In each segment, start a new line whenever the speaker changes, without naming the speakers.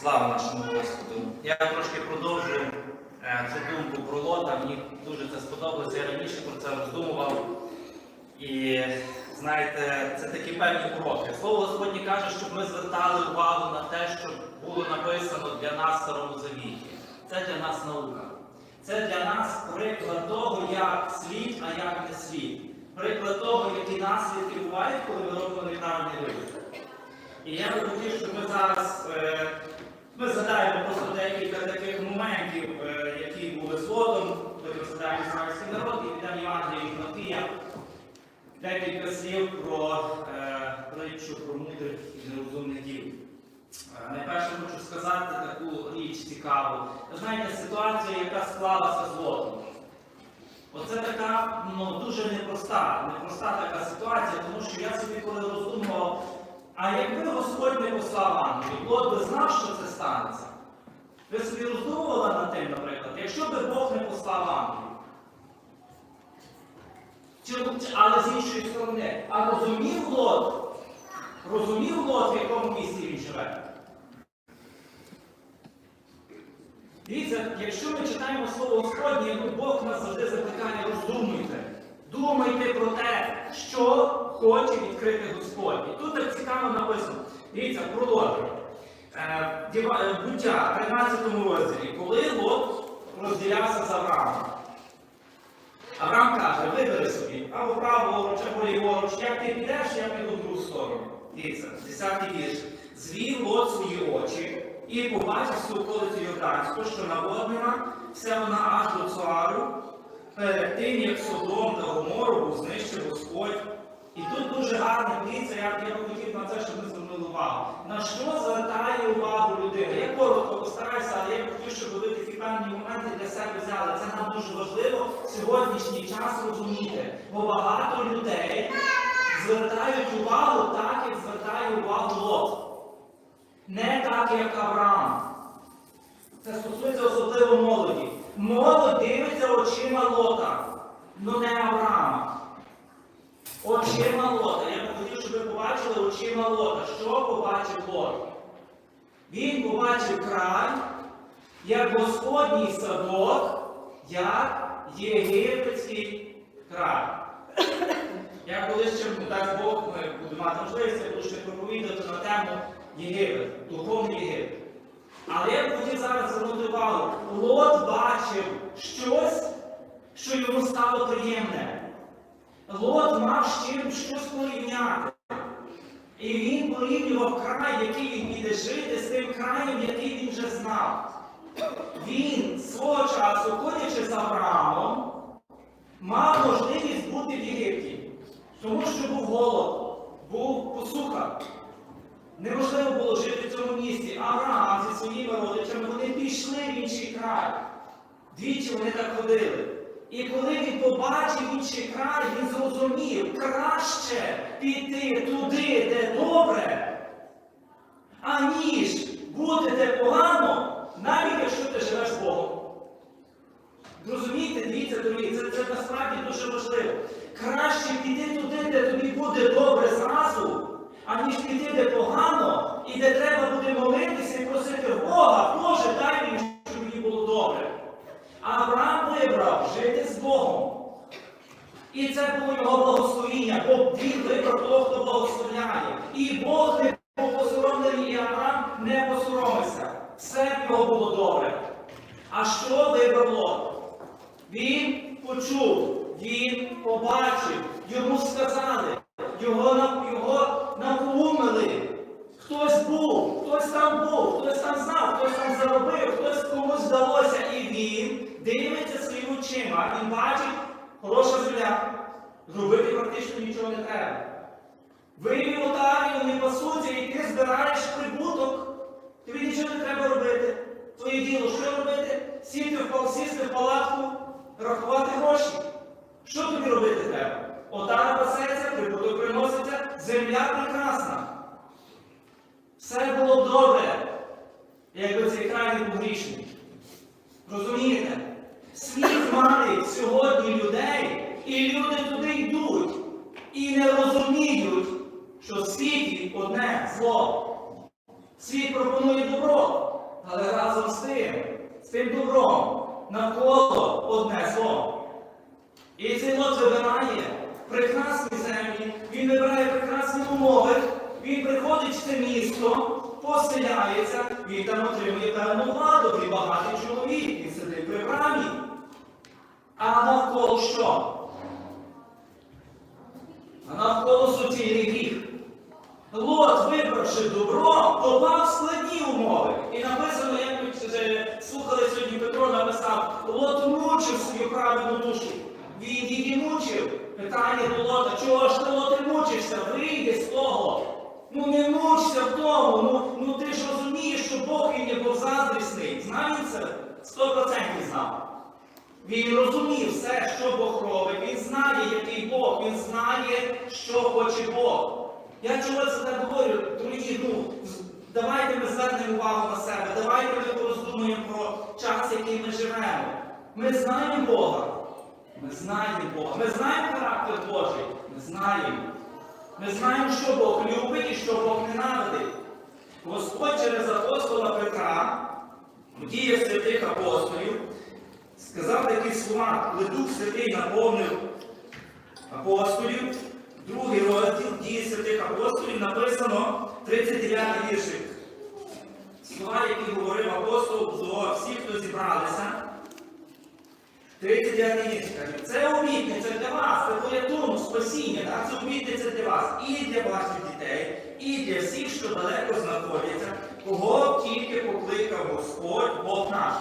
Слава нашому Господу! Я трошки продовжу е, цю думку про Лота. Мені дуже це сподобалося. Я раніше про це роздумував. І знаєте, це такі певні уроки. Слово Господнє каже, щоб ми звертали увагу на те, що було написано для нас в Старому Завіті. Це для нас наука. Це для нас приклад того, як слід, а як не слід. Приклад того, які наслідки бувають, коли ми робимо неправильний вибір. І я би хотів, щоб ми зараз е, ми згадаємо просто декілька таких моментів, е, які були згодом, потім згадаємо ізраїльський народ і підемо Євангелія від Матвія. Декілька слів про е, притчу про мудрих і нерозумних дів. Найперше хочу сказати таку річ цікаву. Знаєте, ситуація, яка склалася з лотом. Оце така ну, дуже непроста, непроста така ситуація, тому що я собі коли роздумував, а якби Господь не послав ангелів, Лот би знав, що це станеться. Ви собі роздумували над тим, наприклад, якщо би Бог не послав ангелів. Чи- Але з іншої сторони, а розумів Лот, розумів Лот, в якому місці він живе. Дивіться, якщо ми читаємо слово Господнє, Бог нас завжди закликає, роздумуйте. Думайте про те, що хоче відкрити Господь. І тут так цікаво написано. Дивіться, про Лот. Е, е, Буття, 13 розділі, коли Лот розділявся з Авраамом. Авраам каже, вибери собі, або праворуч, або ліворуч, як ти підеш, я піду в другу сторону. Дивіться, 10 вірш. Звів Лот свої очі і побачив всю околицю Йорданську, що наводнена, все вона аж до Цуару, перед тим, як Содом та Гомору знищив Господь. І тут дуже гарно дивіться, я, я би хотів на це, щоб ми звернули увагу. На що звертає увагу людина? Я коротко постараюся, але я б хотів, щоб ви такі певні моменти для себе взяли. Це нам дуже важливо в сьогоднішній час розуміти. Бо багато людей звертають увагу так, як звертає увагу Лот. Не так, як Авраам. Це стосується особливо молоді. Молодь дивиться очима Лота, але не Авраама. Очима Лота. Я б хотів, щоб ви побачили очима Лота. Що побачив Лот? Він побачив край, як Господній садок, як єгипетський край. Я колись ще дасть Бог, ми будемо мати можливість, буду ще проповідати на тему Єгипет, духовний Єгипет. Але я б хотів зараз звернути увагу, Лот бачив щось, що йому стало приємне. Лот мав з чим щось порівняти. І він порівнював край, який він піде жити, з тим краєм, який він вже знав. Він свого часу, ходячи з Авраамом, мав можливість бути в Єгипті, тому що був голод, був посуха. Неможливо було жити в цьому місті. Авраам зі своїми родичами вони пішли в інший край. Двічі вони так ходили. І коли він побачив інший край, він зрозумів, краще піти туди, де добре, аніж бути де погано, навіть якщо ти живеш Богом. Розумієте, дивіться, дорогі, це, це насправді дуже важливо. Краще піти туди, де тобі буде добре зразу, аніж піти де погано, і де треба це було його благословіння, бо він вибрав того, хто благословляє. І Бог не був посоромлений, і Авраам не посоромився. Все в нього було добре. А що вибрав Лот? Він почув, він побачив, йому сказали, його, на- його напоумили. Хтось був, хтось там був, хтось там знав, хтось там заробив, хтось комусь вдалося. І він дивиться своїми очима, він бачить хороша земля. Зробити практично нічого не треба. Вивів отарію, не пасуться, і ти збираєш прибуток. Тобі нічого не треба робити. Твоє діло, що робити? Сіти в сісти в палатку, рахувати гроші. Що тобі робити треба? Отара пасеться, прибуток приноситься, земля прекрасна. Все було добре, якби цей край не. Розумієте? Світ манить сьогодні людей, і люди туди йдуть і не розуміють, що в світі одне зло. Світ пропонує добро, але разом з тим, з тим добром навколо одне зло. І цей лот вибирає прекрасні землі, він вибирає прекрасні умови, він приходить в це місто, поселяється, він там отримує певну владу, він багатий чоловік, він сидить при брамі. А навколо що? А навколо суцільний гріх. Лот, вибравши добро, попав в складні умови. І написано, як ми слухали сьогодні, Петро написав, Лот мучив свою праведну душу. Він її мучив. Питання до Лота, чого ж ти Лоте мучишся? Вийди з того. Ну не мучся в тому. Ну, ну ти ж розумієш, що Бог він є повзаздрісний. Знав він це? Сто процентів знав. Він розумів все, що Бог робить. Він знає, який Бог, він знає, що хоче Бог. Я чого це так говорю? Дорогі, ну, давайте ми звернемо увагу на себе, давайте ми пороздумуємо про час, який ми живемо. Ми знаємо Бога. Ми знаємо Бога. Ми знаємо характер Божий. Ми знаємо. Ми знаємо, що Бог любить і що Бог ненавидить. Господь через апостола Петра, діях святих апостолів, сказав такі слова, коли Дух Святий наповнив апостолів, другий розділ дії святих апостолів написано 39 віршик. Слова, які говорив апостол до всіх, хто зібралися. 39 вірш каже, це обітниця для вас, це порятунок, спасіння, так? це обітниця для вас і для ваших дітей, і для всіх, що далеко знаходяться, кого тільки покликав Господь, Бог наш.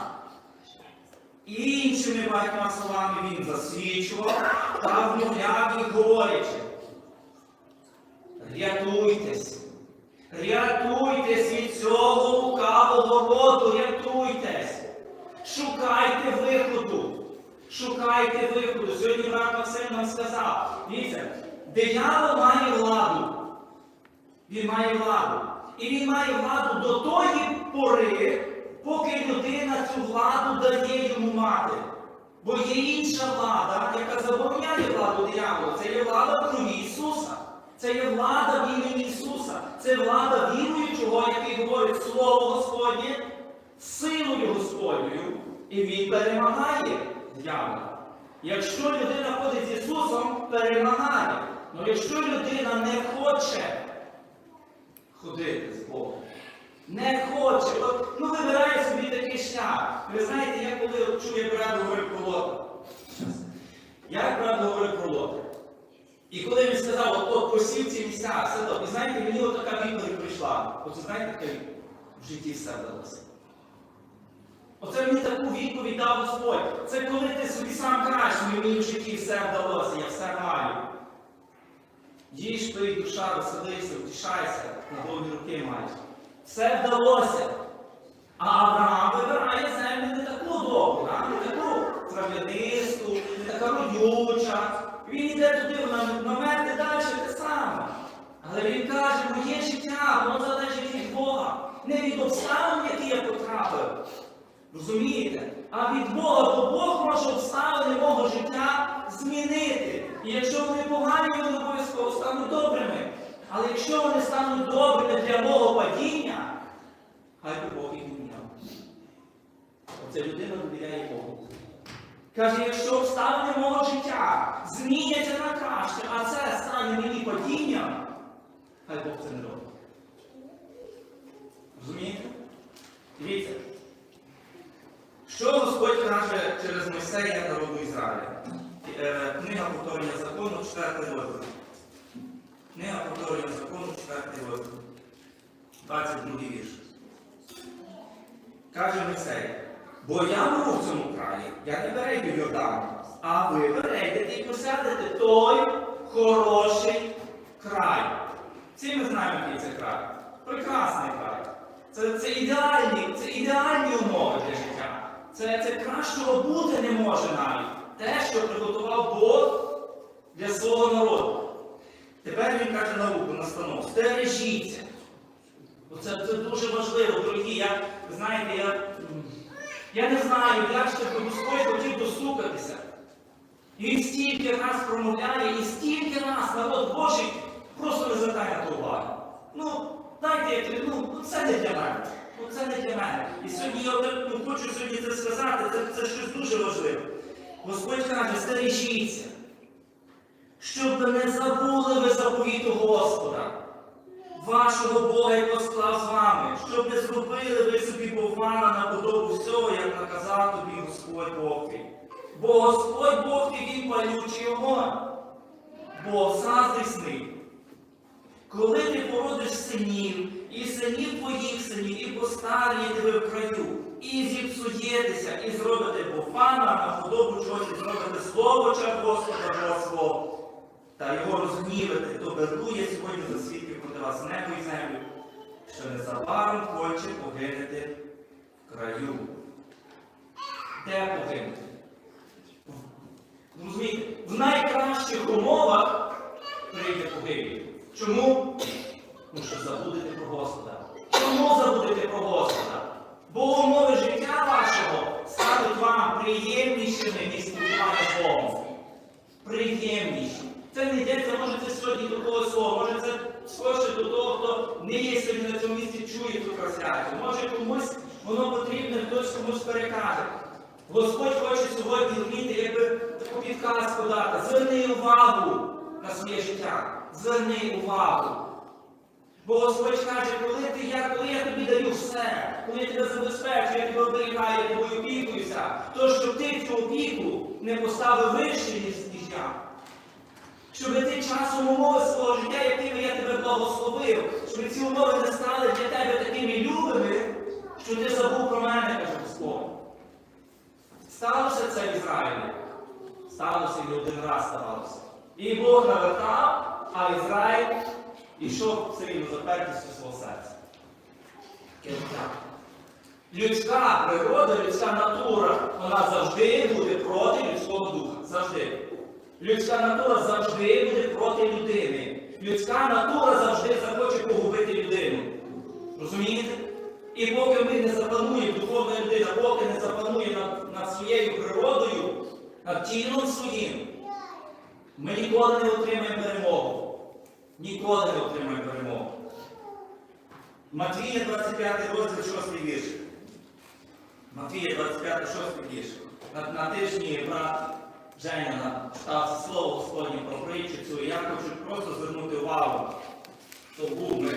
Іншими багатьма словами він засвідчував та вмовляв їх говорячи. Рятуйтесь, рятуйтесь від цього лукавого роду, рятуйтесь. Шукайте виходу. Шукайте виходу. Сьогодні брат Максим нам сказав. Дивіться, диявол має владу. Він має владу. І він має владу до тої пори, поки людина цю владу дає йому мати. Бо є інша влада, яка забороняє владу диявола. Це є влада крові Ісуса. Це є влада в імені Ісуса. Це влада віруючого, який говорить Слово Господнє, силою Господньою. І він перемагає диявола. Якщо людина ходить з Ісусом, перемагає. Але якщо людина не хоче ходити з Богом, не хоче, от, ну вибирає собі такий шлях. Ви знаєте, я коли чую, як брат говорив про лота. Як брат говорив про лота. І коли він сказав, от, посів ці місця, все добре. І знаєте, мені от така відповідь прийшла. Оце знаєте, така в житті все вдалося. Оце мені таку відповідь дав Господь. Це коли ти собі сам кажеш, мені в житті все вдалося, я все маю. Їж, пий, душа, веселися, втішайся, на довгі руки маєш. Все вдалося. А Авраам вибирає землю не таку добру, а не таку трав'янисту, така родюча. Він йде туди, вона намети далі те саме. Але він каже, моє життя, воно залежить від Бога. Не від обставин, які я потрапив. Розумієте? А від Бога, бо Бог може обставини мого життя змінити. І якщо вони погані, вони обов'язково стануть добрими. Але якщо вони стануть добрими для мого падіння, хай би Бог їх міняв. Оце людина довіряє Богу. Каже, якщо обставини мого життя зміняться на краще, а це стане мені падінням, хай Бог це не робить. Розумієте? Дивіться. Що Господь каже через Мойсея народу Ізраїля? Е, Книга повторення закону, 4 розділ. Книга повторення закону, 4 розділ. 22 вірш. Каже Мойсей, бо я був в цьому краї, я не перейду Йордану, а ви перейдете і посядете той хороший край. Всі ми знаємо, який це край. Прекрасний край. Це, це, ідеальні, це ідеальні умови для життя. Це, це кращого бути не може навіть. Те, що приготував Бог для свого народу. Тепер він каже науку настанов. Стережіться. Оце це дуже важливо, дорогі. Я, знаєте, я, я не знаю, як ще би Господь хотів достукатися. І він стільки раз промовляє, і стільки раз народ Божий просто не звертає то уваги. Ну, Дайте я тобі, ну, ну, це не для мене. Ну це не для мене. І сьогодні я ну, хочу сьогодні це сказати, це, це щось дуже важливе. Господь каже, стережіться, щоб не забули ви заповіту Господа, вашого Бога, якого склав з вами, щоб не зробили ви собі пована на подобу всього, як наказав тобі Господь Бог твій. Бо Господь Бог твій, він палючий огонь, Бог заздрісний. Коли ти породиш синів, і синів твоїх синів, і постарієте ви в краю, і зіпсуєтеся, і зробите пофана на худобу чогось, і зробите слово чар Господа Бога та його розгнівите, то беру сьогодні за свідків проти вас небо і землю, що незабаром хоче погинути в краю. Де погинути? Розумієте, в найкращих умовах прийде погибель. Чому? Тому що забудете про Господа. Чому забудете про Господа? Бо умови життя вашого стануть вам приємнішими, ніж спілкування з Богом. Приємніші. Це не йдеться, може це сьогодні до того слова, може це скорше до того, хто не є сьогодні на цьому місці, чує ту трансляцію. Може комусь воно потрібне, хтось комусь перекаже. Господь хоче сьогодні вміти, якби таку підказку дати. Зверни увагу на своє життя. Зверни увагу. Бо Господь каже, коли ти я, коли я тобі даю все, коли я тебе забезпечую, я тебе оберігаю, я тобою опікуюся, то щоб ти цю опіку не поставив вище, ніж я. Щоб ти часом умови свого життя, якими я тебе благословив, щоб ці умови не стали для тебе такими любими, що ти забув про мене, каже Господь. Сталося це в Ізраїлі. Сталося і один раз ставалося. І Бог навертав, а Ізраїль ішов все рівно за свого серця. Людська природа, людська натура, вона завжди буде проти людського духа. Завжди. Людська натура завжди буде проти людини. Людська натура завжди захоче погубити людину. Розумієте? І поки ми не запануємо, духовна людина, поки не запанує над, над своєю природою, над тілом своїм, ми ніколи не отримаємо перемогу. Ніколи не отримаємо перемогу. Матвія 25 розділ 6 вірш. Матвія 25, 6 вірш. На, на тижні брат Женя читав слово Господнє про притчу цю. Я хочу просто звернути увагу. То був ми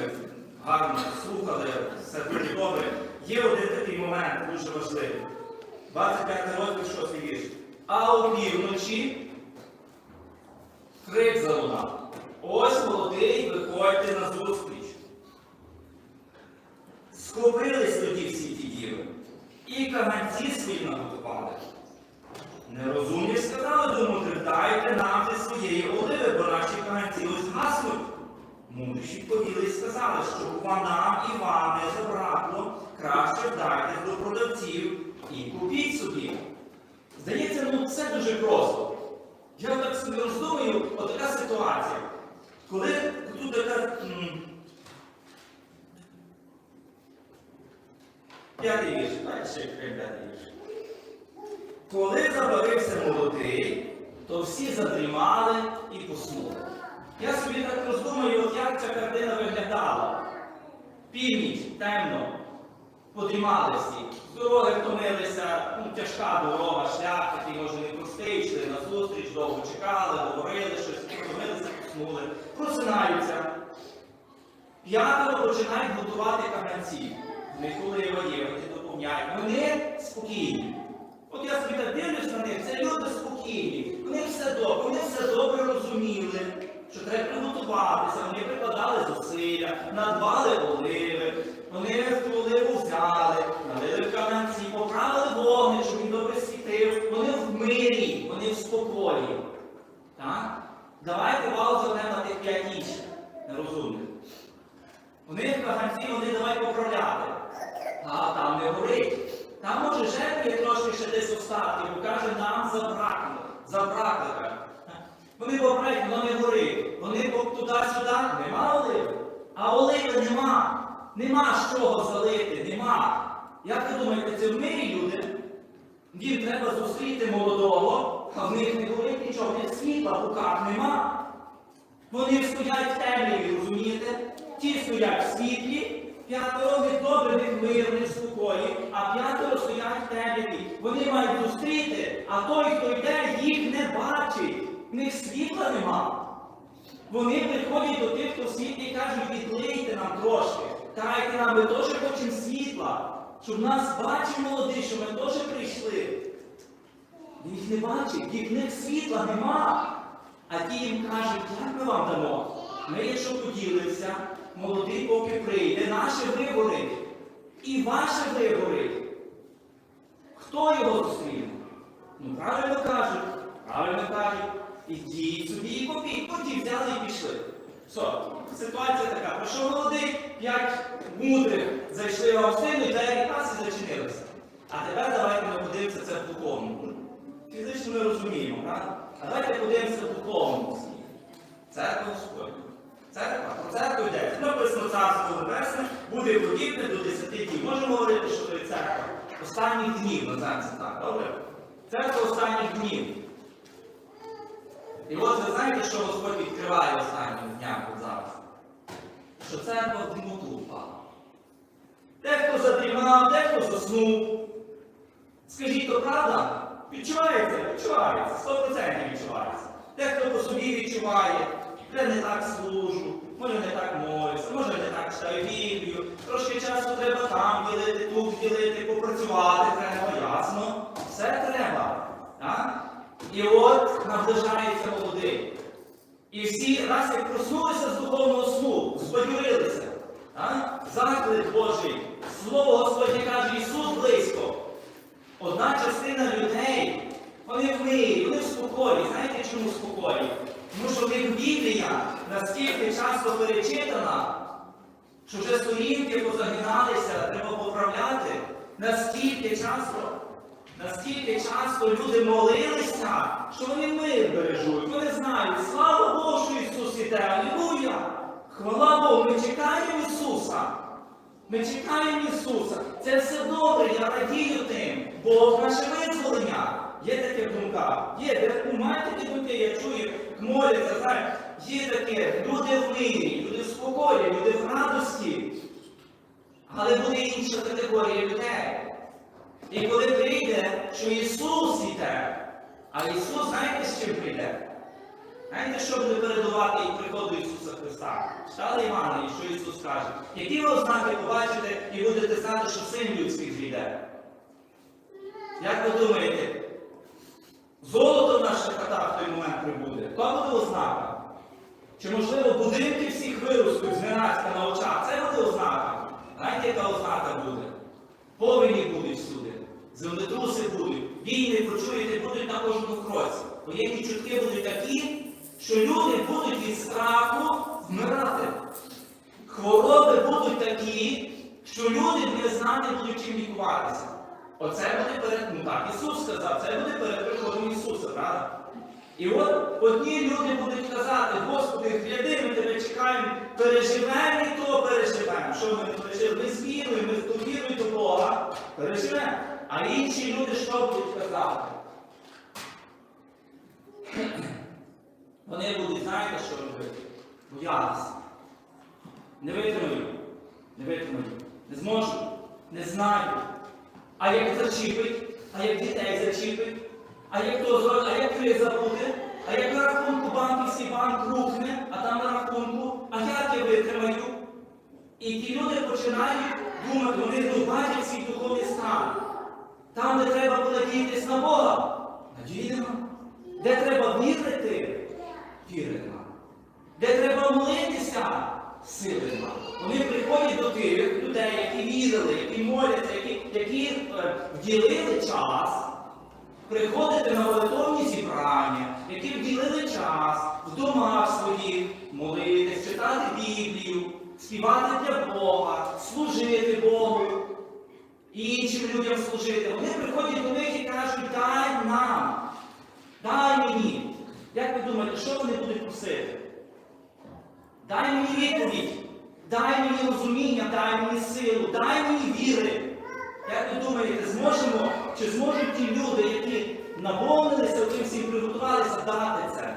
гарно слухали, все дуже добре. Є один такий момент дуже важливий. 25 розділ 6 вірш. А опівночі крик залунав. Ось молодий, виходьте на зустріч. Схопились тоді всі ті діви, і каганці свої наготували. Нерозумні сказали до дайте нам зі своєї оливи, бо наші каганці ось гаснуть. Мудріші відповіли і сказали, що нам і вам не забракло, краще дайте до продавців і купіть собі. Здається, ну це дуже просто. Я так собі роздумую, от така ситуація. Коли тут така. П'ятий вірш, ще п'ятий вірш. Коли забарився молодий, то всі задрімали і поснули. Я собі так роздумую, от як ця картина виглядала. Північ, темно, подрімали всі. З дороги втомилися, ну, тяжка дорога, шлях такий, може, непростий, йшли на зустріч, довго чекали, говорили щось, втомилися, поснули, просинаються. П'ятеро починають готувати кам'янці. В них олива є, вони доповняють. Вони спокійні. От я собі так дивлюсь на них, це люди спокійні. Вони все добре, вони все добре розуміли, що треба приготуватися, вони прикладали зусилля, надбали оливи, вони ту оливу взяли, налили в кам'янці, поправили вогник, щоб він добре світив. Вони в мирі, вони в спокої. Так? Давайте вал на тих п'ять інших нерозумних. У них каганці вони давай поправляти. А там не горить. Там може жертві трошки ще десь остатки, бо каже, нам забракло. Забракло. Вони поправляють, воно не горить. Вони туди-сюди, нема оливи. А оливи нема. Нема з чого залити, нема. Як ви думаєте, це в мирі люди? Їм треба зустріти молодого, а в них не горить нічого, в них світла в руках нема. Вони стоять в темряві, розумієте? ті стоять в світлі, п'ятеро в них добре, в них мирне, спокої, а п'ятеро стоять в темряві. Вони мають зустріти, а той, хто йде, їх не бачить. В них світла нема. Вони приходять до тих, хто світлі і кажуть, відлийте нам трошки. Дайте нам, ми теж хочемо світла, щоб нас бачив молодий, що ми теж прийшли. Їх не бачить, їх них світла нема. А ті їм кажуть, як ми вам дамо? Ми, якщо поділимося, молодий поки прийде, наше вигорить. І ваше вигорить. Хто його зустріне? Ну, правильно кажуть, правильно кажуть. Ідіть собі і купіть. Потім взяли і пішли. Все, ситуація така. Пройшов молодий, п'ять мудрих зайшли в гостину, двері раз і зачинилися. А тепер давайте ми подивимося це в духовному. Фізично ми розуміємо, правда? А давайте подивимося в духовному. Церква Господня. Церква, про церкву йде. Написано царство небесне буде подібне до 10 днів. Можемо говорити, що це церква останніх днів, називаємо так, добре? Церква останніх днів. І от ви знаєте, що Господь відкриває останнім дням от зараз? Що церква в дрімоту впала. Дехто задрімав, дехто заснув. Скажіть, то правда? Відчувається, відчувається, 100% відчувається. Дехто по собі відчуває, де не так служу, може не так молюся, може не так читаю Біблію, трошки часу треба там ділити, тут ділити, попрацювати треба, ясно. Все треба. Так? І от наближається молодий. І всі раз як проснулися з духовного сну, збадьорилися. Заклик Божий, Слово Господнє каже, Ісус близько. Одна частина людей, вони в мирі, вони в спокої. Знаєте, чому в спокої? Тому що них Біблія настільки часто перечитана, що вже сторінки позагиналися, треба поправляти. Настільки часто, настільки часто люди молилися, що вони мир бережуть. Вони знають, слава Богу, що Ісус іде, Алілуя! Хвала Богу, ми чекаємо Ісуса. Ми чекаємо Ісуса. Це все добре, я радію тим. Бог наше визволення. Є таке в думках. Є, де маєте думки, я чую, моляться, знаєте, є таке, люди в мирі, люди в спокої, люди в радості. Але буде інша категорія людей. І коли прийде, що Ісус іде, а Ісус, знаєте, з чим прийде? Знаєте, що буде передувати і приходу Ісуса Христа? Читали Івана, і що Ісус каже? Які ви ознаки побачите і будете знати, що син людський зійде? Як ви думаєте, золото в наших хатах в той момент прибуде? То буде ознака? Чи, можливо, будинки всіх виростуть зненацька на очах? Це буде ознака. Знаєте, яка ознака буде? Повені будуть всюди, землетруси будуть, війни, почуєте, будуть на кожному кроці. Воєнні чутки будуть такі, що люди будуть від страху вмирати. Хвороби будуть такі, що люди не знати будуть чим лікуватися. Оце буде перед, ну так, Ісус сказав, це буде перед приходом Ісуса, правда? І от одні люди будуть казати, Господи, гляди, ми тебе чекаємо, переживемо і то переживемо. Що ми не? Ми з ми з довірою до Бога переживемо. А інші люди що будуть казати? Вони будуть, знаєте, що робити? Боятися. Не витримаю, не витримаю, не зможу, не знаю. А як зачіпить, а як дітей зачіпить, а як то зробить, а як криза буде, а як на рахунку банківський банк рухне, а там на рахунку, а як я витримаю? І ті люди починають думати, вони ну, бачать свій духовний стан. Там, де треба понадіятись на Бога, надії. Де треба вірити, віри нема. Де треба молитися, сили. Вони приходять до тих людей, які вірили, які моляться, які, які е, вділили час приходити на молитовні зібрання, які вділили час в домах своїх, молитись, читати Біблію, співати для Бога, служити Богу, іншим людям служити. Вони приходять до них і кажуть, дай нам, дай мені. Як ви думаєте, що вони будуть просити? Дай мені відповідь, дай мені розуміння, дай мені силу, дай мені віри. Як ви думаєте, зможемо, чи зможуть ті люди, які наповнилися цим всім приготувалися дати це?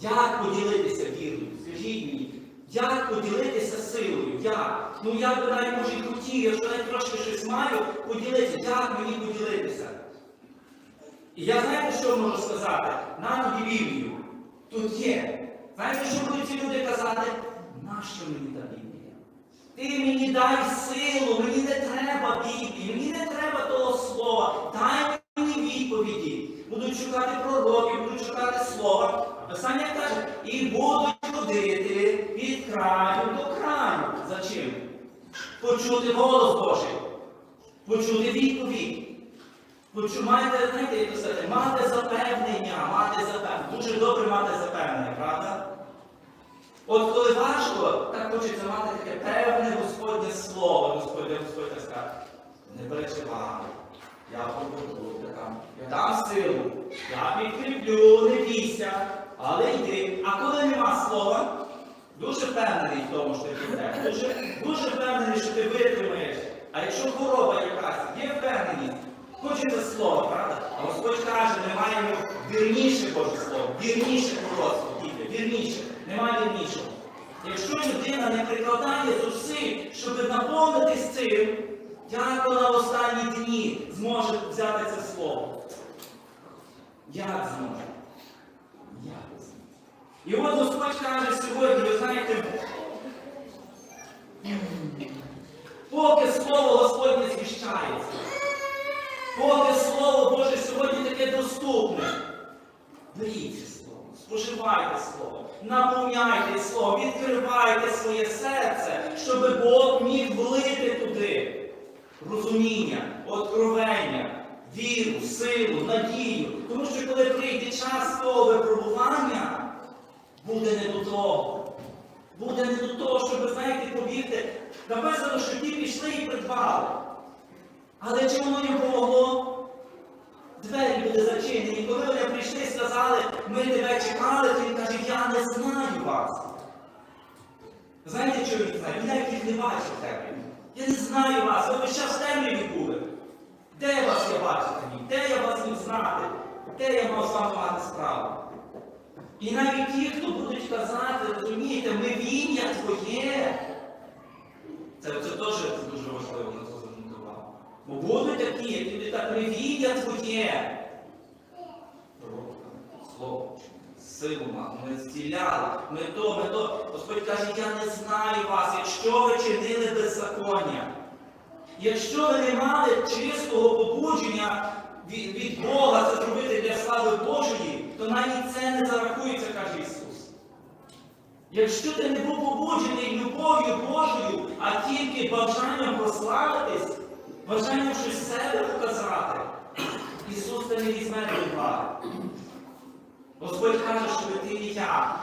Як поділитися вірою? Скажіть мені, Як поділитися силою? Як? Ну я би навіть може і хотів, якщо навіть трошки щось маю, поділитися. Як мені поділитися? І я знаєте, що можу сказати? На тобі Біблію. Тут є. Знаєте, що будуть ці люди казати? Нащо мені та? Ти мені дай силу, мені не треба Біблії, мені не треба того слова. Дай мені відповіді. Будуть шукати пророків, будуть шукати слова. А Писання каже, і будуть ходити від краю до краю. За чим? Почути голос Божий, почути відповідь. Почу, маєте, знаєте, як то сказати, мати запевнення, мати запевнення. Дуже добре мати запевнення, правда? От коли важко, так хочеться мати таке певне Господнє слово, Господь, Господь скаже, не переживай, я побуду, там, я дам силу, я підкріплю, не бійся, але йди. А коли нема слова, дуже впевнений в тому, що ти підеш, дуже, дуже впевнений, що ти витримаєш. А якщо хвороба якась, є впевненість, хочеться слова, правда? А Господь каже, ми маємо вірніше Боже Слово, вірніше пророцтво, діти, вірніше, немає вірнішого. Якщо людина не прикладає зусиль, щоб наповнитись цим, як вона в останні дні зможе взяти це слово? Як зможе? Як зможе? І от Господь каже сьогодні, ви знаєте, поки слово Господнє звіщається, поки Слово Боже сьогодні таке доступне, беріть слово, споживайте слово, наповняйте слово, відкривайте своє серце, щоб Бог міг влити туди розуміння, откровення, віру, силу, надію. Тому що коли прийде час того випробування, буде не до того. Буде не до того, щоб, знаєте, побігти. Написано, що ті пішли і придбали. Але чи воно їм помогло? Двері були зачинені. Коли вони прийшли і сказали, ми тебе чекали, то він каже, я не знаю вас. Знаєте, чого він знає? Він навіть не бачив темряві. Я не знаю вас, ви час в темряві були. Де вас я бачити міг? Де я вас міг знати? Де я мав з вами мати справу? І навіть ті, хто будуть казати, розумієте, ми в ім'я Твоє. Це, це теж дуже важливо на це звернути увагу. Бо будуть які будуть так, ми в ім'я Твоє. Слово, силу ми зціляли, ми то, ми то. Господь каже, я не знаю вас, якщо ви чинили беззаконня. Якщо ви не мали чистого побудження від, від Бога це зробити для слави Божої, то навіть це не зарахується, каже Ісус. Якщо ти не був побуджений любов'ю Божою, а тільки бажанням прославитись, бажанням щось себе показати, Ісус не візьме до уваги. Господь каже, щоб ти і я,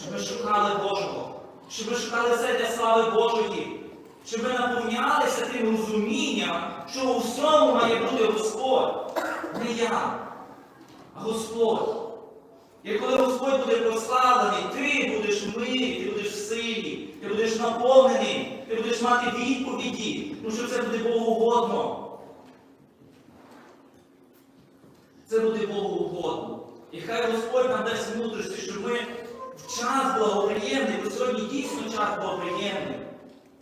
щоб ми шукали Божого, щоб ми шукали все для слави Божої, щоб ми наповнялися тим розумінням, що у всьому має бути Господь, не я, а Господь. І коли Господь буде прославлений, ти будеш милий, ти будеш силі, ти будеш наповнений, ти будеш мати відповіді, тому що це буде Богоугодно. Це буде Богоугодно. І хай Господь нам дасть мудрості, щоб ми в час благоприємний, бо сьогодні дійсно час благоприємний,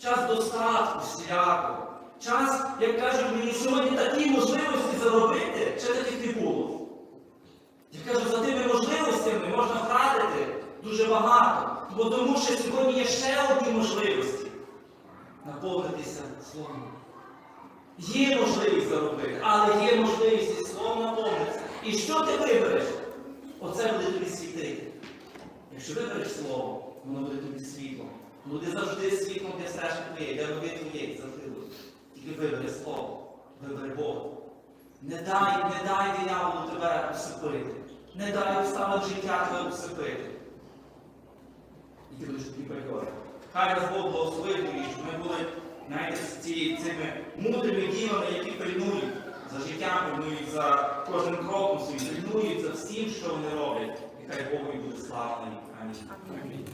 час достатку, всіляко. Час, як кажуть мені, сьогодні такі можливості заробити, ще таких не було. Я кажу, за тими можливостями можна втратити дуже багато. Бо тому що сьогодні є ще одні можливості наповнитися словом. Є можливість заробити, але є можливість і словом наповнитися. І що ти вибереш? Оце буде тобі світити. Якщо вибереш слово, воно буде тобі світлом. Буде завжди світлом для стежки твоєї, для роди твоєї, завжди буде. Тільки вибери слово, вибери Бога. Не дай, не дай дияволу тебе усипити. Не дай обставин життя тебе усипити. І ти будеш такий приклади. Хай Господь благословить її, щоб ми були знаєте, цими мудрими ділами, які пильнують за життям, пильнують за кожним кроком своїм, пильнують за всім, що вони роблять. І хай Богу і буде славним. Амінь. Амінь.